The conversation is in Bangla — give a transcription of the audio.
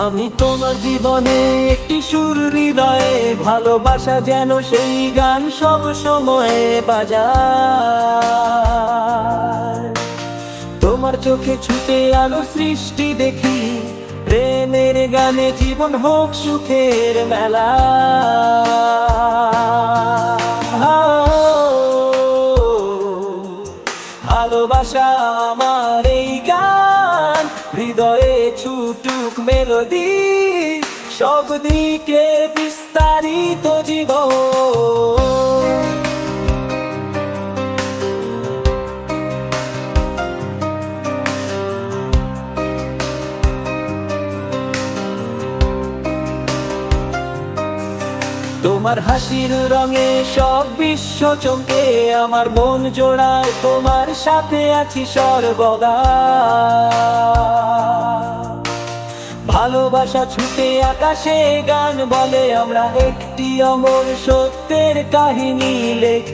আমি তোমার জীবনে একটি সুর হৃদয়ে ভালোবাসা যেন সেই গান সব সময় বাজায়। তোমার চোখে ছুটে আলো সৃষ্টি দেখি, প্রেমের গানে জীবন হোক সুখের মেলা। ভালোবাসা আমার এই গান হৃদয়ে ছুটুক মেলোডি সব দিকে বিস্তারিত জীবন। তোমার হাসির রঙে সব বিশ্ব চমকে, আমার মন জোড়ায় তোমার সাথে আছি সর্বদা। ভালোবাসা ছুটে আকাশে গান বলে। আমরা একটি অমর সত্যের কাহিনী লেখছি।